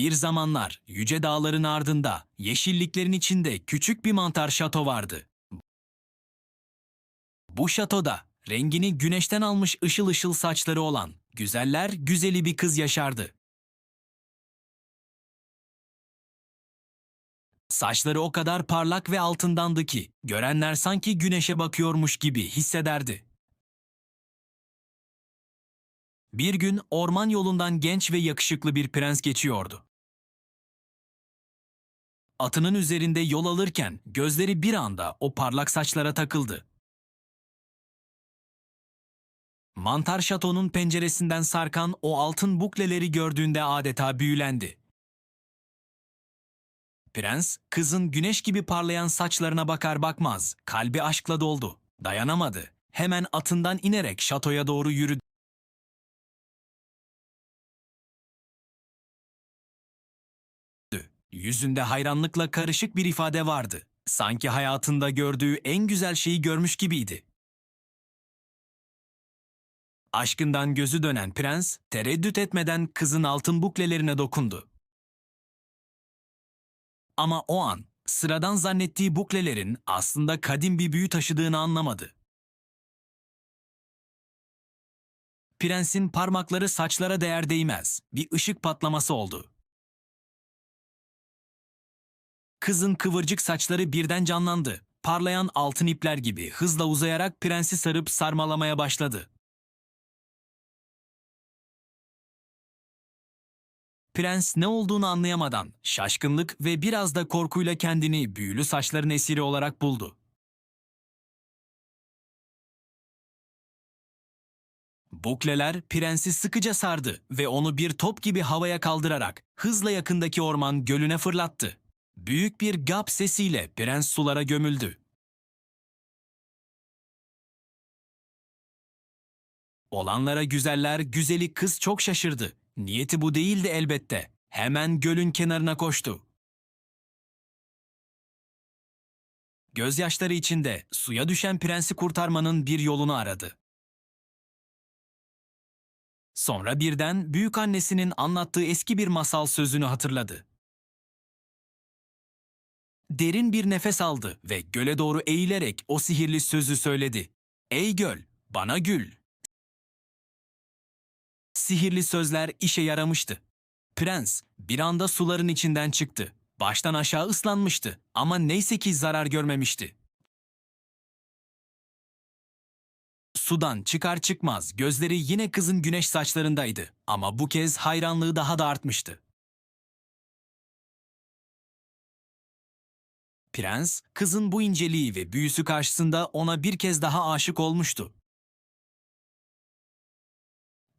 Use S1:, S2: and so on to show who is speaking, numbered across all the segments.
S1: Bir zamanlar yüce dağların ardında, yeşilliklerin içinde küçük bir mantar şato vardı. Bu şatoda rengini güneşten almış ışıl ışıl saçları olan güzeller güzeli bir kız yaşardı. Saçları o kadar parlak ve altındandı ki görenler sanki güneşe bakıyormuş gibi hissederdi. Bir gün orman yolundan genç ve yakışıklı bir prens geçiyordu. Atının üzerinde yol alırken gözleri bir anda o parlak saçlara takıldı. Mantar şatonun penceresinden sarkan o altın bukleleri gördüğünde adeta büyülendi. Prens, kızın güneş gibi parlayan saçlarına bakar bakmaz, kalbi aşkla doldu. Dayanamadı. Hemen atından inerek şatoya doğru yürüdü. Yüzünde hayranlıkla karışık bir ifade vardı. Sanki hayatında gördüğü en güzel şeyi görmüş gibiydi. Aşkından gözü dönen prens, tereddüt etmeden kızın altın buklelerine dokundu. Ama o an sıradan zannettiği buklelerin aslında kadim bir büyü taşıdığını anlamadı. Prensin parmakları saçlara değer değmez. Bir ışık patlaması oldu. Kızın kıvırcık saçları birden canlandı. Parlayan altın ipler gibi hızla uzayarak prensi sarıp sarmalamaya başladı. Prens ne olduğunu anlayamadan şaşkınlık ve biraz da korkuyla kendini büyülü saçların esiri olarak buldu. Bukleler prensi sıkıca sardı ve onu bir top gibi havaya kaldırarak hızla yakındaki orman gölüne fırlattı. Büyük bir gap sesiyle prens sulara gömüldü. Olanlara güzeller güzeli kız çok şaşırdı. Niyeti bu değildi elbette. Hemen gölün kenarına koştu. Gözyaşları içinde suya düşen prensi kurtarmanın bir yolunu aradı. Sonra birden büyük annesinin anlattığı eski bir masal sözünü hatırladı. Derin bir nefes aldı ve göle doğru eğilerek o sihirli sözü söyledi. Ey göl, bana gül. Sihirli sözler işe yaramıştı. Prens bir anda suların içinden çıktı. Baştan aşağı ıslanmıştı ama neyse ki zarar görmemişti. Sudan çıkar çıkmaz gözleri yine kızın güneş saçlarındaydı ama bu kez hayranlığı daha da artmıştı. Prens, kızın bu inceliği ve büyüsü karşısında ona bir kez daha aşık olmuştu.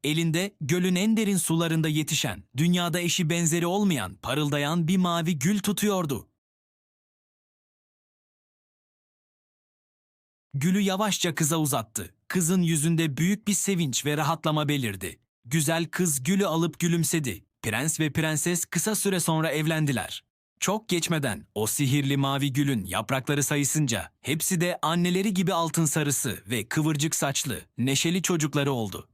S1: Elinde gölün en derin sularında yetişen, dünyada eşi benzeri olmayan, parıldayan bir mavi gül tutuyordu. Gülü yavaşça kıza uzattı. Kızın yüzünde büyük bir sevinç ve rahatlama belirdi. Güzel kız gülü alıp gülümsedi. Prens ve prenses kısa süre sonra evlendiler. Çok geçmeden o sihirli mavi gülün yaprakları sayısınca hepsi de anneleri gibi altın sarısı ve kıvırcık saçlı, neşeli çocukları oldu.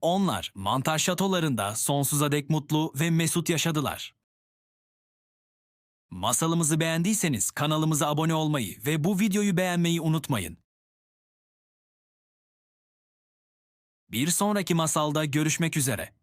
S1: Onlar mantar şatolarında sonsuza dek mutlu ve mesut yaşadılar. Masalımızı beğendiyseniz kanalımıza abone olmayı ve bu videoyu beğenmeyi unutmayın. Bir sonraki masalda görüşmek üzere.